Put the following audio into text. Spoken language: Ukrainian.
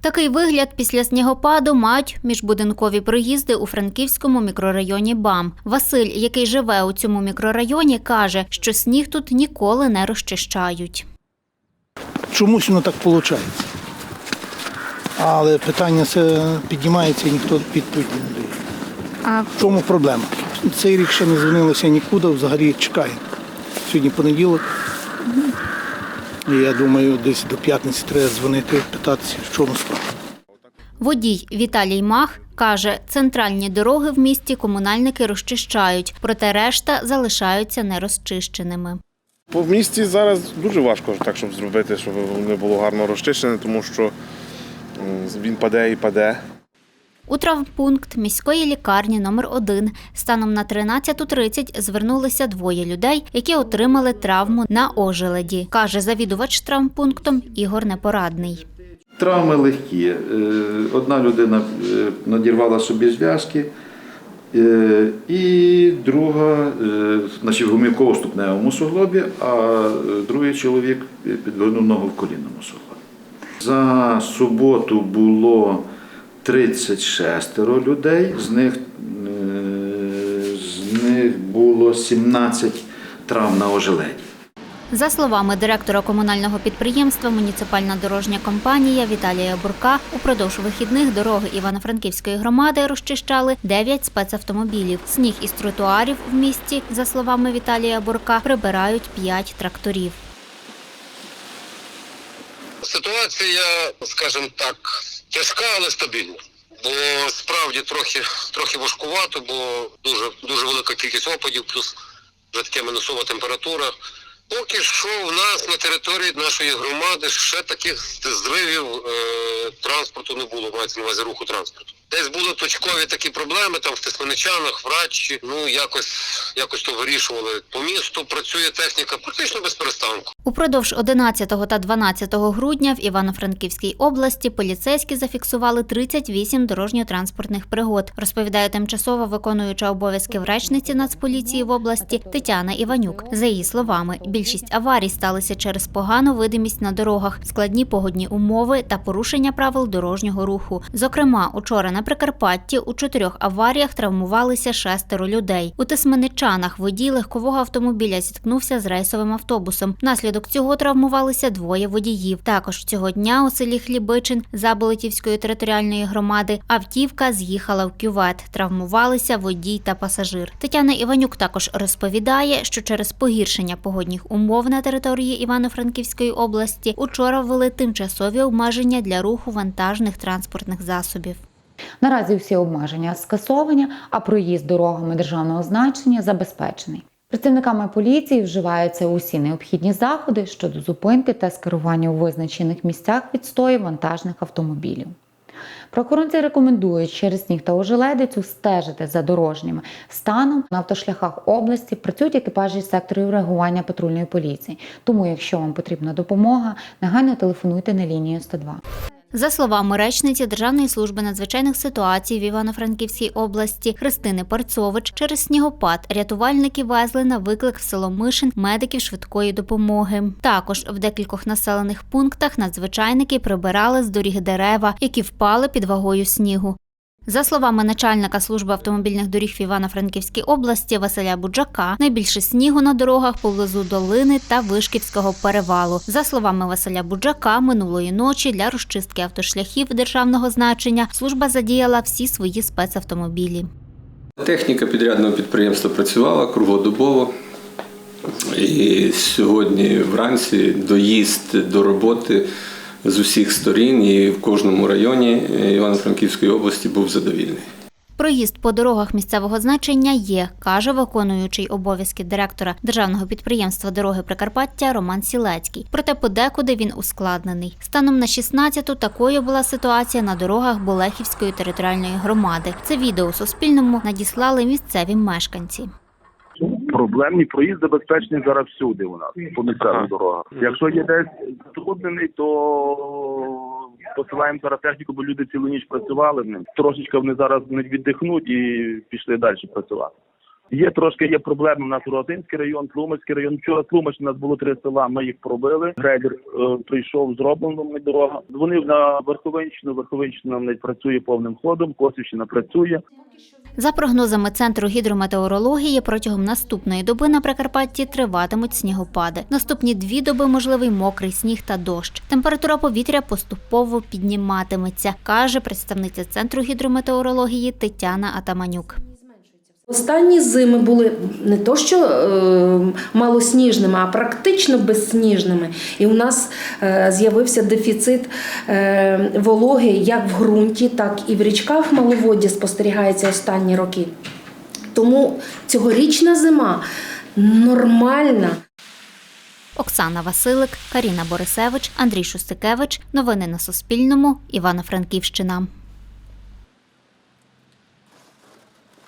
Такий вигляд після снігопаду мають міжбудинкові проїзди у франківському мікрорайоні БАМ. Василь, який живе у цьому мікрорайоні, каже, що сніг тут ніколи не розчищають. Чомусь воно так виходить. Але питання це піднімається і ніхто відповіді не дає. А В чому проблема? Цей рік ще не дзвонилося нікуди, взагалі чекає. Сьогодні понеділок. І я думаю, десь до п'ятниці треба дзвонити, питатися, в чому справа. водій Віталій Мах каже, центральні дороги в місті комунальники розчищають, проте решта залишаються нерозчищеними. По місті зараз дуже важко так, щоб зробити, щоб воно було гарно розчищене, тому що він паде і паде. У травмпункт міської лікарні номер 1 станом на 13.30 звернулися двоє людей, які отримали травму на ожеледі, каже завідувач травмпунктом Ігор Непорадний. Травми легкі. Е, Одна людина е, надірвала собі зв'язки, е, і друга значить, в гумілково-ступневому суглобі, а другий чоловік підвернув ногу в колінному суглобі. За суботу було 36 людей, з них, е, з них було 17 травм на ожеледі. За словами директора комунального підприємства Муніципальна дорожня компанія Віталія Бурка, упродовж вихідних дороги Івано-Франківської громади розчищали 9 спецавтомобілів. Сніг із тротуарів в місті, за словами Віталія Бурка, прибирають 5 тракторів. Ситуація, скажімо так, тяжка, але стабільна. Бо справді трохи, трохи важкувато, бо дуже, дуже велика кількість опадів, плюс вже таке мінусова температура. Поки що в нас на території нашої громади ще таких зривів е, транспорту не було, мається на увазі руху транспорту. Десь були точкові такі проблеми, там в Тисменичанах, в Радчі, ну якось, якось то вирішували. По місту працює техніка практично без перестанку. Упродовж 11 та 12 грудня в Івано-Франківській області поліцейські зафіксували 38 дорожньо-транспортних пригод, розповідає тимчасово виконуюча обов'язки в речниці Нацполіції в області Тетяна Іванюк. За її словами, більшість аварій сталися через погану видимість на дорогах, складні погодні умови та порушення правил дорожнього руху. Зокрема, учора на Прикарпатті у чотирьох аваріях травмувалися шестеро людей. У Тисменичанах водій легкового автомобіля зіткнувся з рейсовим автобусом. Внаслідок цього травмувалися двоє водіїв. Також цього дня у селі Хлібичин Заболотівської територіальної громади автівка з'їхала в кювет. Травмувалися водій та пасажир. Тетяна Іванюк також розповідає, що через погіршення погодних умов на території Івано-Франківської області учора ввели тимчасові обмеження для руху вантажних транспортних засобів. Наразі всі обмеження скасовані, а проїзд дорогами державного значення забезпечений. Працівниками поліції вживаються усі необхідні заходи щодо зупинки та скерування у визначених місцях відстою вантажних автомобілів. Правоохоронці рекомендують через сніг та ожеледицю стежити за дорожніми станом на автошляхах області. Працюють екіпажі секторів реагування патрульної поліції. Тому, якщо вам потрібна допомога, негайно телефонуйте на лінію 102. За словами речниці Державної служби надзвичайних ситуацій в Івано-Франківській області Христини Парцович, через снігопад рятувальники везли на виклик в село Мишин медиків швидкої допомоги. Також в декількох населених пунктах надзвичайники прибирали з доріг дерева, які впали під вагою снігу. За словами начальника служби автомобільних доріг в Івано-Франківській області Василя Буджака, найбільше снігу на дорогах поблизу долини та Вишківського перевалу. За словами Василя Буджака, минулої ночі для розчистки автошляхів державного значення служба задіяла всі свої спецавтомобілі. Техніка підрядного підприємства працювала круглодобово. І сьогодні вранці доїзд до роботи з усіх сторін і в кожному районі Івано-Франківської області був задовільний. Проїзд по дорогах місцевого значення є, каже виконуючий обов'язки директора державного підприємства дороги Прикарпаття Роман Сілецький. Проте подекуди він ускладнений. Станом на 16-ту такою була ситуація на дорогах Болехівської територіальної громади. Це відео Суспільному надіслали місцеві мешканці. Проблемні проїзд забезпечений зараз всюди у нас по місцевих дорогах. Якщо є десь затруднений, то посилаємо зараз техніку, бо люди цілу ніч працювали в ним. Трошечки вони зараз не віддихнуть і пішли далі працювати. Є трошки є проблеми. У нас Рогатинський район, Тлумацький район. Вчора Тлумач у нас було три села. Ми їх пробили. Грейдер е, прийшов, зроблено ми дорога. Дзвонив на Верховинщину. Верховинщина не працює повним ходом. Косівщина працює. За прогнозами Центру гідрометеорології, протягом наступної доби на Прикарпатті триватимуть снігопади. Наступні дві доби можливий мокрий сніг та дощ. Температура повітря поступово підніматиметься, каже представниця Центру гідрометеорології Тетяна Атаманюк. Останні зими були не то що е, малосніжними, а практично безсніжними. І у нас е, з'явився дефіцит е, вологи як в ґрунті, так і в річках маловодді спостерігається останні роки. Тому цьогорічна зима нормальна. Оксана Василик, Каріна Борисевич, Андрій Шустикевич. Новини на Суспільному. Івано-Франківщина.